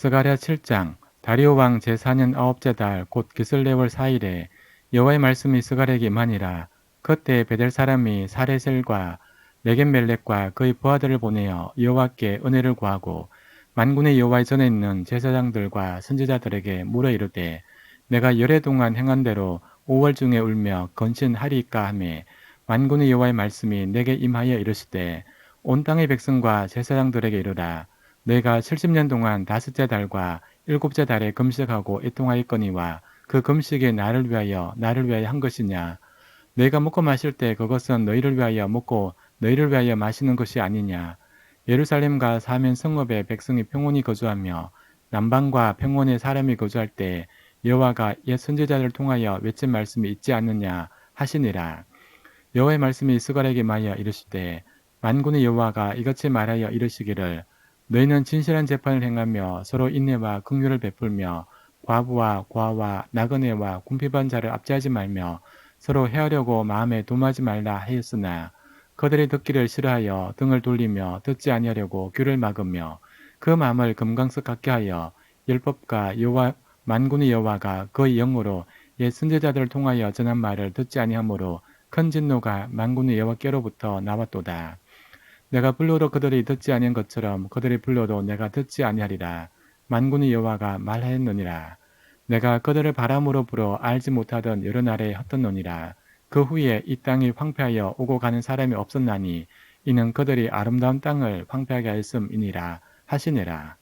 스가랴 7장 다리오 왕 제4년 아홉째 달 곧 기슬레월 4일에 여호와의 말씀이 스가랴에게 임하니라 그때 베델 사람이 사레셀과 레겐멜렉과 그의 부하들을 보내어 여호와께 은혜를 구하고 만군의 여호와의 전에 있는 제사장들과 선지자들에게 물어 이르되 내가 열해 동안 행한 대로 5월 중에 울며 건신하리까 하매 만군의 여호와의 말씀이 내게 임하여 이르시되 온 땅의 백성과 제사장들에게 이르라 내가 70년 동안 다섯째 달과 일곱째 달에 금식하고 애통하였거니와 그 금식이 나를 위하여 나를 위하여 한 것이냐? 내가 먹고 마실 때 그것은 너희를 위하여 먹고 너희를 위하여 마시는 것이 아니냐? 예루살렘과 사면 성읍에 백성이 평온히 거주하며 남방과 평원에 사람이 거주할 때 여호와가 옛 선지자를 통하여 외친 말씀이 있지 않느냐 하시니라. 여호와의 말씀이 스가랴에게 마여 이르시되 만군의 여호와가 이같이 말하여 이르시기를 너희는 진실한 재판을 행하며 서로 인내와 긍휼을 베풀며 과부와 과와 나그네와 궁핍한 자를 압제하지 말며 서로 헤아려고 마음에 도마지 말라 하였으나 그들이 듣기를 싫어하여 등을 돌리며 듣지 아니하려고 귀를 막으며 그 마음을 금강석 같게 하여 율법과 여호와 만군의 여호와가 그의 영으로 옛 선지자들을 통하여 전한 말을 듣지 아니하므로 큰 진노가 만군의 여호와께로부터 나왔도다. 내가 불러도 그들이 듣지 아니한 것처럼 그들이 불러도 내가 듣지 아니하리라. 만군의 여호와가 말하였느니라. 내가 그들을 바람으로 불어 알지 못하던 여러 날에 헛었느니라. 그 후에 이 땅이 황폐하여 오고 가는 사람이 없었나니 이는 그들이 아름다운 땅을 황폐하게 하였음이니라 하시니라.